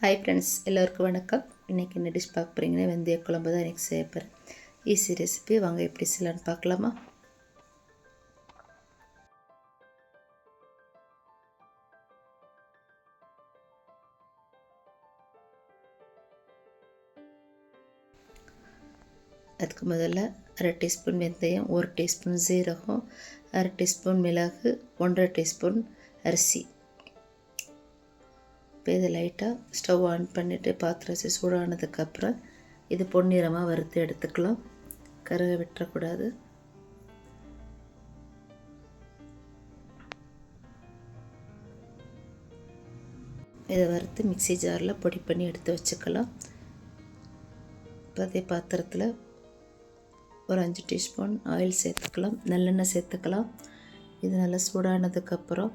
Hi friends எல்லோருக்கும் வணக்கம். இன்றைக்கி என்ன டிஷ் பார்க்க போகிறீங்கன்னா வெந்தய குழம்பு தான் எனக்கு செய்ய போகிறேன் ஈஸி ரெசிபி வாங்க எப்படி செய்யலான்னு பார்க்கலாமா? அதுக்கு முதல்ல அரை டீஸ்பூன் வெந்தயம் ஒரு டீஸ்பூன் சீரகம் அரை டீஸ்பூன் மிளகு ஒன்றரை டீஸ்பூன் அரிசி. இப்போ இதை லைட்டாக ஸ்டவ் ஆன் பண்ணிவிட்டு பாத்திரம் சூடானதுக்கப்புறம் இது பொன்னிறமாக வறுத்து எடுத்துக்கலாம். கருக விட்டுறக்கூடாது இதை வறுத்து மிக்சி ஜாரில் பொடி பண்ணி எடுத்து வச்சுக்கலாம். இப்போ அதே பாத்திரத்தில் ஒரு அஞ்சு டீஸ்பூன் ஆயில் சேர்த்துக்கலாம். நல்லெண்ணெய் சேர்த்துக்கலாம். இது நல்லா சூடானதுக்கப்புறம்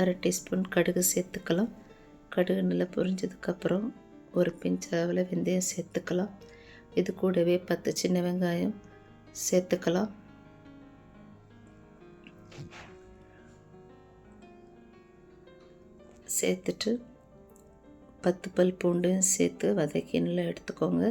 அரை டீஸ்பூன் கடுகு சேர்த்துக்கலாம். கடுகு நல்லா பொரிஞ்சதுக்கப்புறம் ஒரு பிஞ்ச் அளவில் வெந்தயம் சேர்த்துக்கலாம். இது கூடவே பத்து சின்ன வெங்காயம் சேர்த்துக்கலாம். சேர்த்துட்டு பத்து பல் பூண்டையும் சேர்த்து வதக்கி நல்லா எடுத்துக்கோங்க.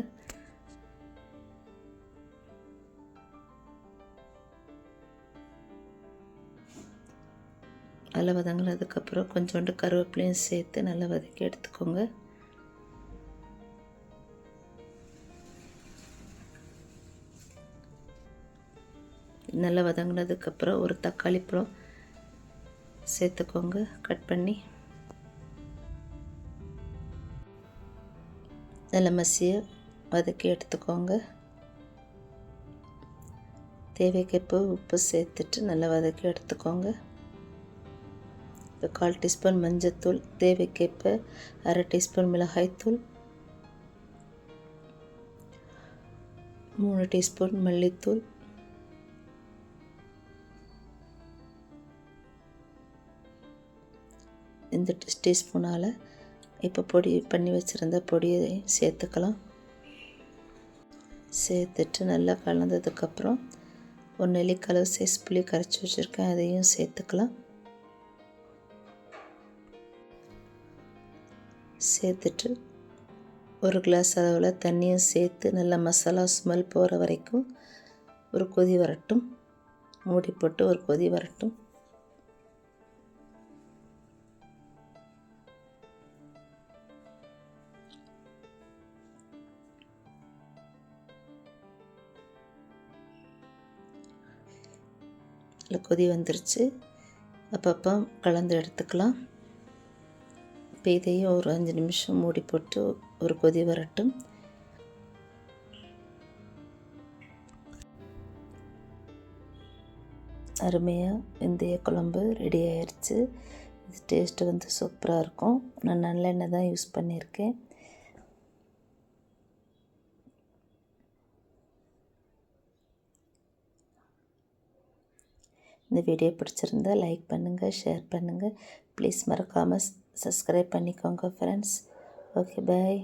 நல்லா வதங்கினதுக்கப்புறம் கொஞ்சோண்டு கருவேப்பிலையும் சேர்த்து நல்லா வதக்கி எடுத்துக்கோங்க. நல்லா வதங்கினதுக்கப்புறம் ஒரு தக்காளி பழம் சேர்த்துக்கோங்க. கட் பண்ணி. நல்லா மசியை வதக்கி எடுத்துக்கோங்க. தேவைக்கேற்ப உப்பு சேர்த்துட்டு நல்லா வதக்கி எடுத்துக்கோங்க. கால் டீஸ்பூன் மஞ்சத்தூள் தேவைக்கேற்ப அரை டீஸ்பூன் மிளகாய்த்தூள் மூணு டீஸ்பூன் மல்லித்தூள் இந்த டீஸ்பூனால் இப்போ பொடி பண்ணி வச்சுருந்த பொடியை சேர்த்துக்கலாம். சேர்த்துட்டு நல்லா கலந்ததுக்கப்புறம் ஒரு நெல்லிக்கலவு சைஸ் புளி கரைச்சி வச்சுருக்கேன் அதையும் சேர்த்துக்கலாம். சேர்த்துட்டு ஒரு கிளாஸ் அளவில் தண்ணியும் சேர்த்து நல்லா மசாலா ஸ்மெல் போகிற வரைக்கும் ஒரு கொதி வரட்டும். மூடி போட்டு ஒரு கொதி வரட்டும். கொதி வந்துருச்சு. அப்பப்போ கலந்து எடுத்துக்கலாம். இப்போ இதையும் ஒரு அஞ்சு நிமிஷம் மூடி போட்டு ஒரு கொதி வரட்டும். அருமையாக வெந்தய குழம்பு ரெடி ஆயிடுச்சு இது டேஸ்ட்டு வந்து சூப்பராக இருக்கும். நான் நல்லெண்ணெய் தான் யூஸ் பண்ணியிருக்கேன். இந்த வீடியோ பிடிச்சிருந்தா லைக் பண்ணுங்கள் ஷேர் பண்ணுங்கள் ப்ளீஸ் மறக்காமல் சப்ஸ்கிரைப் பண்ணிக்கோங்க ஃப்ரெண்ட்ஸ் ஓகே பாய்